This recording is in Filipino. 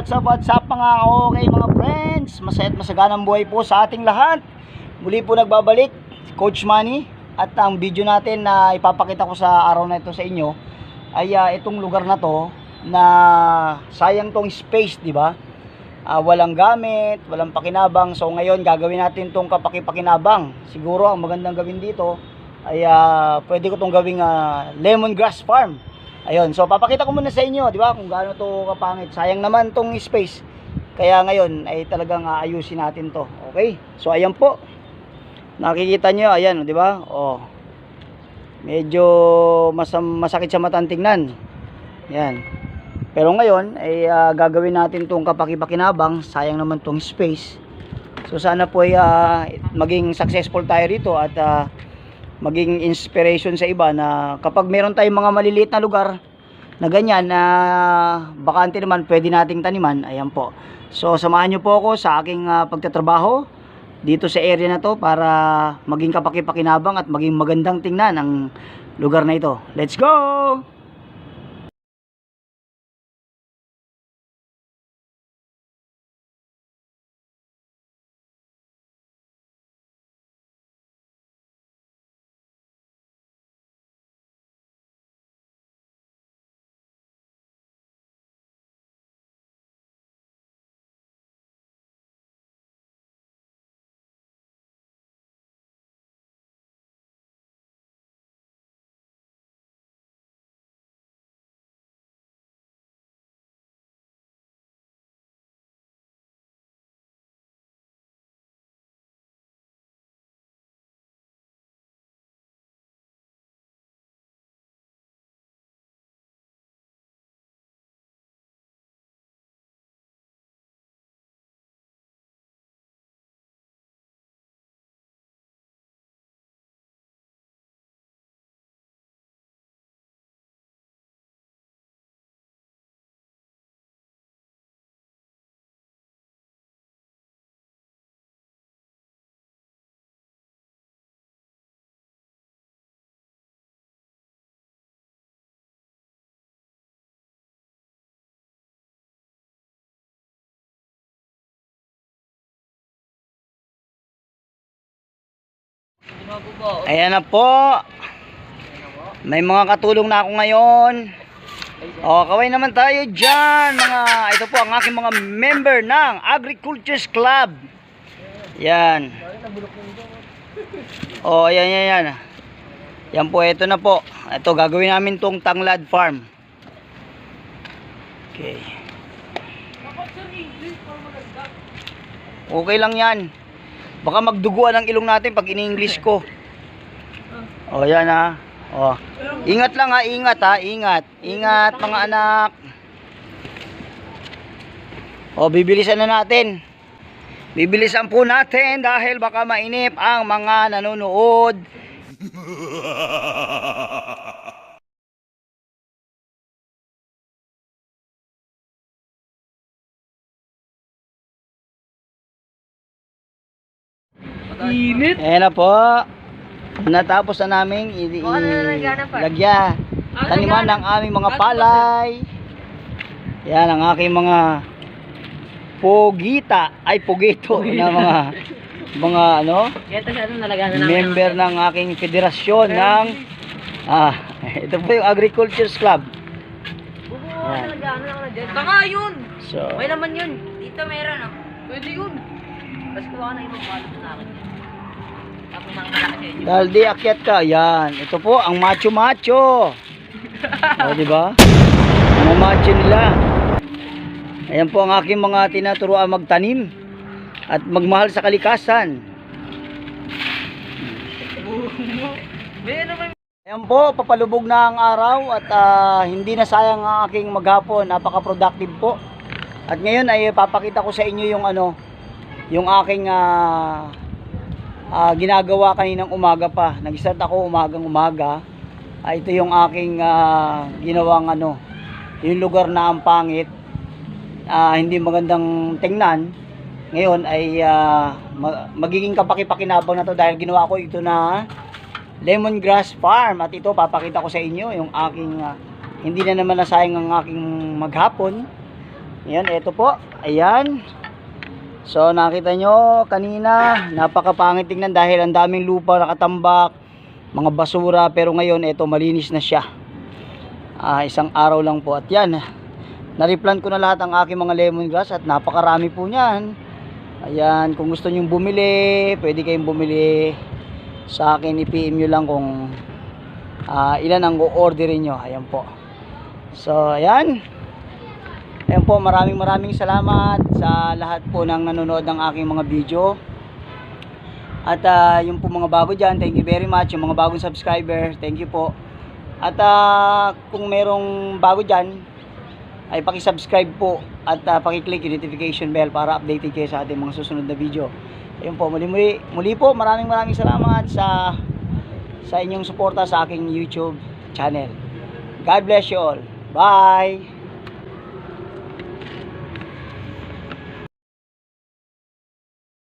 what's up, what's up mga okay mga friends? Masaya at masaganang buhay po sa ating lahat. Muli po nagbabalik Coach Manny At ang video natin na ipapakita ko sa araw na ito sa inyo Ay ah, itong lugar na to Na sayang tong space, di ba? Ah, walang gamit, walang pakinabang. So ngayon gagawin natin tong kapakipakinabang. Siguro ang magandang gawin dito Ay ah, pwede ko tong gawing ah, lemongrass farm Ayun, so papakita ko muna sa inyo, di ba, kung gaano to kapangit. Sayang naman tong space. Kaya ngayon ay talagang aayusin natin to. Okay? So ayan po. Nakikita nyo, ayan, di ba? Oh. Medyo masam masakit sa matang tingnan. Yan. Pero ngayon ay ah, gagawin natin tong kapakipakinabang. Sayang naman tong space. So sana po ay ah, maging successful tayo rito at ah, maging inspiration sa iba na kapag meron tayong mga maliliit na lugar na ganyan na bakante naman pwede nating taniman ayan po. So samahan nyo po ako sa aking ah, pagtatrabaho dito sa area na to para maging kapakipakinabang at maging magandang tingnan ang lugar na ito. Let's go Ayan na po. May mga katulong na ako ngayon. O, kaway naman tayo dyan. Mga, ito po ang aking mga member ng Agricultures Club. Yan. O, ayan, yan, yan. Yan po, ito na po. Ito, gagawin namin tong Tanglad Farm. Okay. Okay lang yan. Baka magduguan ang ilong natin pag ini-English ko. O, yan ha. O. Ingat lang ha, ingat ha, ingat. Ingat mga anak. O, bibilisan na natin. Bibilisan po natin dahil baka mainip ang mga nanonood. Init. Ayan na po. Natapos na namin i- Baka na nagana pa. lagya. Ah, Taniman ng aming mga Ano palay. Yan ang aking mga pogita ay pugito na mga mga ano ano na member ng aking federasyon ng ah ito po yung agriculture club. Oo, Yan. na na. Baka yun. So May naman yun. Dito meron ah. Pwede yun. Tapos kuha ka na ibang balot sa akin. Tapos dahil di akyat ka, yan. Ito po ang macho macho. o di ba? Ang macho nila. Ayan po ang aking mga tinuturuan magtanim at magmahal sa kalikasan. Ayan po, papalubog na ang araw at ah, hindi na sayang ang aking maghapon. Napaka-productive po. At ngayon ay papakita ko sa inyo yung ano, yung aking ah, ah, ginagawa kaninang umaga pa. Nag-start ako umagang umaga. Ah, ito yung aking ah, ginawang ano, yung lugar na ang pangit. ah, hindi magandang tingnan. Ngayon ay ma- magiging kapakipakinabang na to dahil ginawa ko ito na lemongrass farm at ito papakita ko sa inyo yung aking ah, hindi na naman nasayang ang aking maghapon Ayan, eto po. Ayan. So nakita nyo kanina, napakapangit tingnan dahil ang daming lupa nakatambak, mga basura, pero ngayon eto malinis na siya. Ah, isang araw lang po at yan. Nareplant ko na lahat ang aking mga lemongrass at napakarami po niyan. Ayan, kung gusto nyong bumili, pwede kayong bumili sa akin. I-PM nyo lang kung ah, ilan ang o-orderin nyo. Ayan po. So, ayan. Ayan po, maraming maraming salamat sa lahat po ng nanonood ng aking mga video. At ah, yung po mga bago dyan, thank you very much. Yung mga bagong subscriber, thank you po. At ah, kung merong bago dyan, ay paki-subscribe po at uh, paki-click yung notification bell para updated kayo sa ating mga susunod na video. Ayun po, muli muli, muli po, maraming maraming salamat sa sa inyong suporta sa aking YouTube channel. God bless you all. Bye!